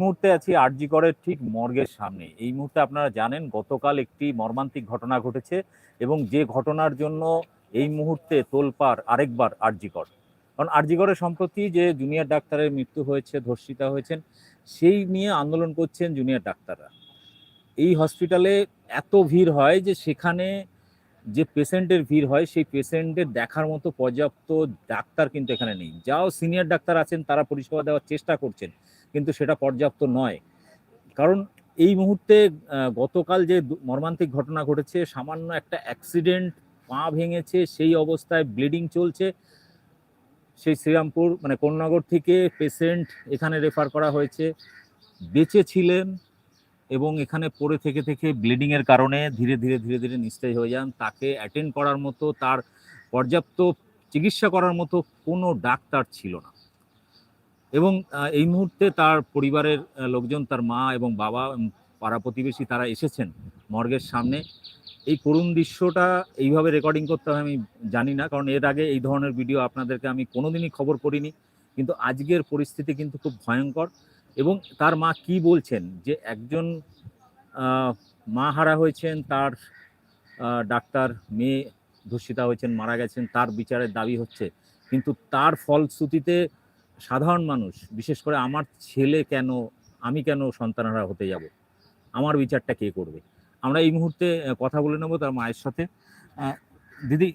মুহূর্তে আছি আরজি করের ঠিক মর্গের সামনে। এই মুহূর্তে আপনারা জানেন, গতকাল একটি মর্মান্তিক ঘটনা ঘটেছে এবং যে ঘটনার জন্য এই মুহূর্তে তোলপাড় আরেকবার আরজি কর কারণ আরজি করের সম্প্রতি যে জুনিয়র ডাক্তারের মৃত্যু হয়েছে, ধর্ষিতা হয়েছেন, সেই নিয়ে আন্দোলন করছেন জুনিয়র ডাক্তাররা। এই হসপিটালে এত ভিড় হয় যে সেখানে যে পেশেন্টের ভিড় হয়, সেই পেশেন্টের দেখার মতো পর্যাপ্ত ডাক্তার কিন্তু এখানে নেই। যাও সিনিয়র ডাক্তার আছেন, তারা পরিষেবা দেওয়ার চেষ্টা করছেন। কিন্তু সেটা পর্যাপ্ত নয়। কারণ এই মুহূর্তে গতকাল যে মর্মান্তিক ঘটনা ঘটেছে, সামান্য একটা অ্যাক্সিডেন্ট পা ভেঙেছে, সেই অবস্থায় ব্লিডিং চলছে। সেই শ্রীরামপুর মানে কোন্নগর থেকে পেশেন্ট এখানে রেফার করা হয়েছে। বেঁচে ছিলেন এবং এখানে পড়ে থেকে থেকে ব্লিডিংয়ের কারণে ধীরে ধীরে ধীরে ধীরে নিস্তেজ হয়ে যান। তাকে অ্যাটেন্ড করার মতো, তার পর্যাপ্ত চিকিৎসা করার মতো কোনো ডাক্তার ছিল না। এবং এই মুহূর্তে তার পরিবারের লোকজন, তার মা এবং বাবা পাড়া প্রতিবেশী তারা এসেছেন মর্গের সামনে। এই করুণ দৃশ্যটা এইভাবে রেকর্ডিং করতে হবে আমি জানি না, কারণ এর আগে এই ধরনের ভিডিও আপনাদেরকে আমি কোনোদিনই খবর করিনি। কিন্তু আজকের পরিস্থিতি কিন্তু খুব ভয়ঙ্কর এবং তার মা কি বলছেন? যে একজন মা হারা হয়েছেন, তার ডাক্তার মেয়ে ধর্ষিতা হয়েছেন, মারা গেছেন, তার বিচারের দাবি হচ্ছে। কিন্তু তার ফলশ্রুতিতে সাধারণ মানুষ, বিশেষ করে আমার ছেলে কেন, আমি কেন সন্তানহারা হতে যাব? আমার বিচারটা কে করবে? আমরা এই মুহূর্তে কথা বলে নেব তার মায়ের সাথে। দিদি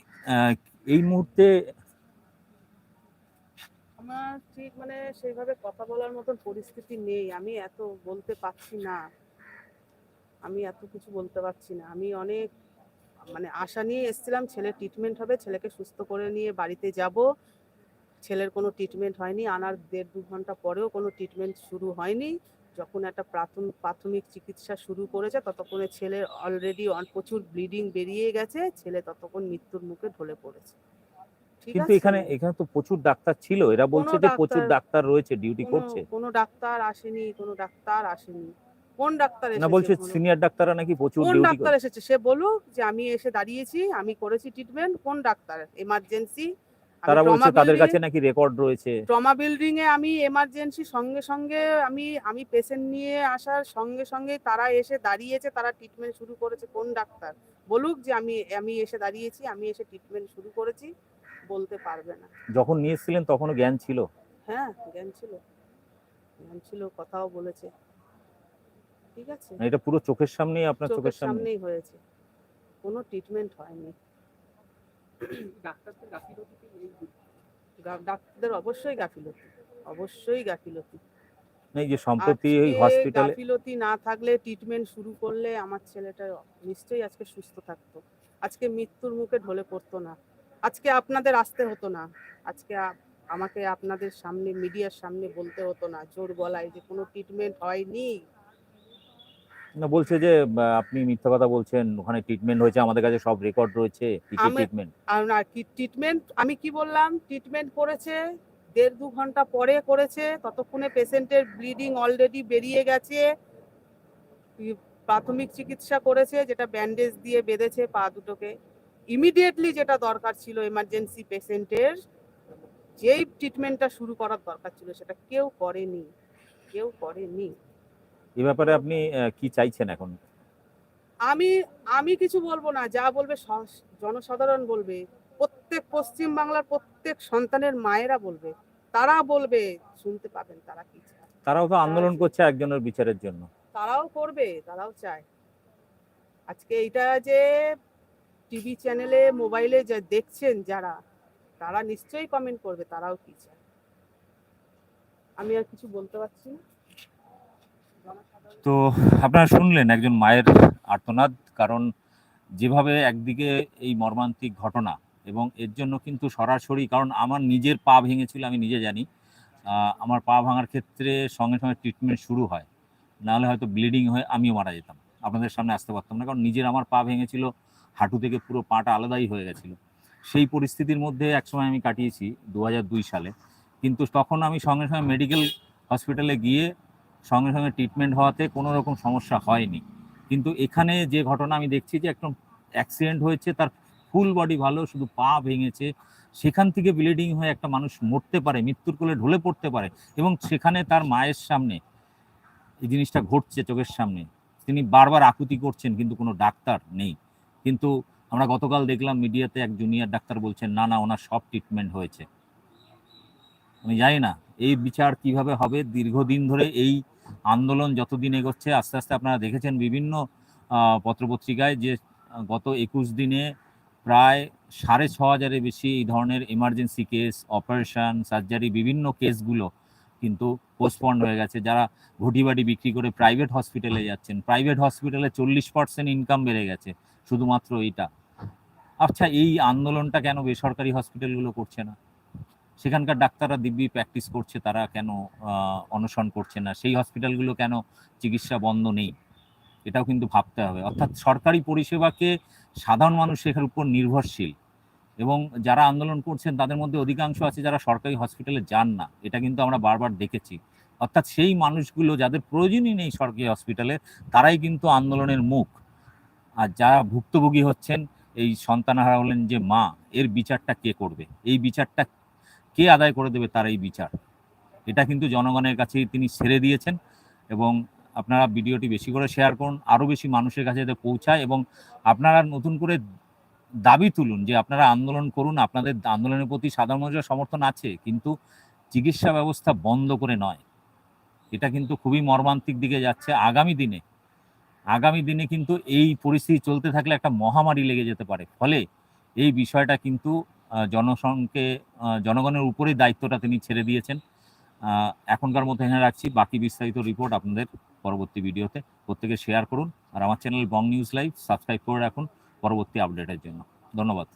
এই মুহূর্তে আমার ঠিক মানে সেইভাবে কথা বলার মতন পরিস্থিতি নেই। আমি এত বলতে পারছি না। আমি এত কিছু বলতে পারছি না। আমি অনেক মানে আশা নিয়ে এসেছিলাম, ছেলে ট্রিটমেন্ট হবে, ছেলেকে সুস্থ করে নিয়ে বাড়িতে যাব। ছেলের কোনো ট্রিটমেন্ট হয়নি আনার দেড় দু ঘণ্টা পরেও কোনো ট্রিটমেন্ট শুরু হয়নি। যখন একটা প্রাথমিক প্রাথমিক চিকিৎসা শুরু করেছে ততক্ষণে ছেলের অলরেডি প্রচুর ব্লিডিং বেরিয়ে গেছে ছেলে ততক্ষণ মৃত্যুর মুখে ঢলে পড়েছে। কিন্তু এখানে এখানে তো প্রচুর ডাক্তার ছিল এরা বলছে যে প্রচুর ডাক্তার- রয়েছে ডিউটি করছে। কোনো ডাক্তার আসেনি কোনো ডাক্তার আসেনি। কোন ডাক্তার না বলছে সিনিয়র ডাক্তাররা নাকি প্রচুর কোন ডাক্তার এসেছে? সে বলুক যে আমি এসে দাঁড়িয়েছি আমি করেছি ট্রিটমেন্ট কোন ডাক্তার? এমার্জেন্সি তারা বলছে তাদের কাছে নাকি রেকর্ড রয়েছে। ট্রমা বিল্ডিং এ আমি এমার্জেন্সি সঙ্গে সঙ্গে আমি আমি পেশেন্ট নিয়ে আসার সঙ্গে সঙ্গে তারা এসে দাঁড়িয়েছে তারা ট্রিটমেন্ট শুরু করেছে। কোন ডাক্তার? বলুক যে আমি আমি এসে দাঁড়িয়েছি আমি এসে ট্রিটমেন্ট শুরু করেছি বলতে পারবে না। যখন নিয়েছিলেন তখনও জ্ঞান ছিল? হ্যাঁ জ্ঞান ছিল। জ্ঞান ছিল কথাও বলেছে। ঠিক আছে? এটা পুরো চোখের সামনেই আপনার চোখের চোখের সামনেই। হয়েছে। কোনো ট্রিটমেন্ট হয়নি। ডাক্তারদের অবশ্যই গাফিলতি অবশ্যই গাফিলতি। এই যে সম্প্রতি এই হসপিটালে গাফিলতি না থাকলে ট্রিটমেন্ট শুরু করলে আমার ছেলেটা নিশ্চয়ই আজকে সুস্থ থাকতো। আজকে মৃত্যুর মুখে ঢলে পড়তো না। আজকে আপনাদের আসতে হতো না। আজকে আমাকে আপনাদের সামনে মিডিয়ার সামনে বলতে হতো না। জোর গলায় যে কোনো ট্রিটমেন্ট হয়নি। না বলছে যে আপনি মিথ্যা কথা বলছেন ওখানে ট্রিটমেন্ট হয়েছে আমাদের কাছে সব রেকর্ড রয়েছে কি কি ট্রিটমেন্ট আর না কি ট্রিটমেন্ট আমি কি বললাম ট্রিটমেন্ট করেছে দেড় দু ঘণ্টা পরে করেছে ততক্ষণে পেশেন্টের ব্লিডিং অলরেডি বেরিয়ে গেছে প্রাথমিক চিকিৎসা করেছে যেটা ব্যান্ডেজ দিয়ে বেঁধেছে পা দুটোকে। ইমিডিয়েটলি যেটা দরকার ছিল এমার্জেন্সি পেশেন্টের যেই ট্রিটমেন্টটা শুরু করার দরকার ছিল সেটা কেউ করেনি কেউ করেনি। এই ব্যাপারে আপনি কি চাইছেন এখন? আমি আমি কিছু বলব না যা বলবে জনসাধারণ বলবে প্রত্যেক পশ্চিম বাংলার প্রত্যেক সন্তানের মায়েরা বলবে তারা বলবে শুনতে পাবেন তারা কি চায়। তারাও তো আন্দোলন করছে একজনের বিচারের জন্য। তারাও করবে তারাও চায়। আজকে এটা যে টিভি চ্যানেলে মোবাইলে যা দেখছেন যারা তারা নিশ্চয়ই কমেন্ট করবে তারাও কি চায়। আমি আর কিছু বলতে পারছি না। তো আপনারা শুনলেন একজন মায়ের আর্তনাদ, কারণ যেভাবে একদিকে এই মর্মান্তিক ঘটনা এবং এর জন্য কিন্তু সরাসরি, কারণ আমার নিজের পা ভেঙেছিল, আমি নিজে জানি আমার পা ভাঙার ক্ষেত্রে সঙ্গে সঙ্গে ট্রিটমেন্ট শুরু হয়। নাহলে হয়তো ব্লিডিং হয়ে আমিও মারা যেতাম। আপনাদের সামনে আসতে পারতাম না, কারণ নিজের আমার পা ভেঙেছিল, হাঁটু থেকে পুরো পাটা আলাদাই হয়ে গেছিল। সেই পরিস্থিতির মধ্যে একসময় আমি কাটিয়েছি, দু সালে। কিন্তু তখন আমি সঙ্গে সঙ্গে মেডিকেল হসপিটালে গিয়ে সঙ্গে সঙ্গে ট্রিটমেন্ট হওয়াতে কোনো রকম সমস্যা হয়নি। কিন্তু এখানে যে ঘটনা আমি দেখছি যে একদম অ্যাক্সিডেন্ট হয়েছে, তার ফুল বডি ভালো, শুধু পা ভেঙেছে, সেখান থেকে ব্লিডিং হয়ে একটা মানুষ মরতে পারে, মৃত্যুর কোলে ঢলে পড়তে পারে এবং সেখানে তার মায়ের সামনে এই জিনিসটা ঘটছে চোখের সামনে। তিনি বারবার আকুতি করছেন, কিন্তু কোনো ডাক্তার নেই। কিন্তু আমরা গতকাল দেখলাম মিডিয়াতে এক জুনিয়র ডাক্তার বলছেন, না না, ওনার সব ট্রিটমেন্ট হয়েছে। আমি জানি না, এই বিচার কীভাবে হবে? দীর্ঘদিন ধরে এই আন্দোলন যতদিন এগোচ্ছে, আস্তে আস্তে আপনারা দেখেছেন বিভিন্ন পত্রপত্রিকায় যে, গত একুশ দিনে প্রায় সাড়ে ছ হাজারের বেশি এই ধরনের এমার্জেন্সি কেস অপারেশন সার্জারি বিভিন্ন কেসগুলো কিন্তু পোস্টপন্ড হয়ে গেছে। যারা ঘটি বাড়ি বিক্রি করে প্রাইভেট হসপিটালে যাচ্ছেন প্রাইভেট হসপিটালে চল্লিশ পার্সেন্ট ইনকাম বেড়ে গেছে, শুধুমাত্র এইটা। আচ্ছা এই আন্দোলনটা কেন বেসরকারি হসপিটালগুলো করছে না? সেখানকার ডাক্তাররা দিব্যি প্র্যাকটিস করছে, তারা কেন অনশন করছে না? সেই হসপিটালগুলো কেন চিকিৎসা বন্ধ নেই? এটাও কিন্তু ভাবতে হবে। অর্থাৎ সরকারি পরিষেবাকে সাধারণ মানুষ শেখার উপর নির্ভরশীল এবং যারা আন্দোলন করছেন, তাদের মধ্যে অধিকাংশ আছে যারা সরকারি হসপিটালে যান না। এটা কিন্তু আমরা বারবার দেখেছি। অর্থাৎ সেই মানুষগুলো যাদের প্রয়োজনই নেই সরকারি হসপিটালে তারাই কিন্তু আন্দোলনের মুখ। আর যারা ভুক্তভোগী হচ্ছেন, এই সন্তানাহারা হলেন যে মা, এর বিচারটা কে করবে? এই বিচারটা কে আদায় করে দেবে তার এই বিচার? এটা কিন্তু জনগণের কাছেই তিনি ছেড়ে দিয়েছেন এবং আপনারা ভিডিওটি বেশি করে শেয়ার করুন আরও বেশি মানুষের কাছে যাতে পৌঁছায় এবং আপনারা নতুন করে দাবি তুলুন যে আপনারা আন্দোলন করুন, আপনাদের আন্দোলনের প্রতি সাধারণ মানুষের সমর্থন আছে, কিন্তু চিকিৎসা ব্যবস্থা বন্ধ করে নয়। এটা কিন্তু খুবই মর্মান্তিক দিকে যাচ্ছে। আগামী দিনে আগামী দিনে কিন্তু এই পরিস্থিতি চলতে থাকলে একটা মহামারী লেগে যেতে পারে। ফলে এই বিষয়টা কিন্তু জনসংকে জনগণের উপরে দায়িত্বটা তিনি ছেড়ে দিয়েছেন। এখনকার মতো এখানে রাখছি বাকি বিস্তারিত রিপোর্ট আপনাদের পরবর্তী ভিডিওতে। প্রত্যেকে শেয়ার করুন আর আমার channel Bong news live subscribe করে রাখুন পরবর্তী আপডেটের জন্য। ধন্যবাদ।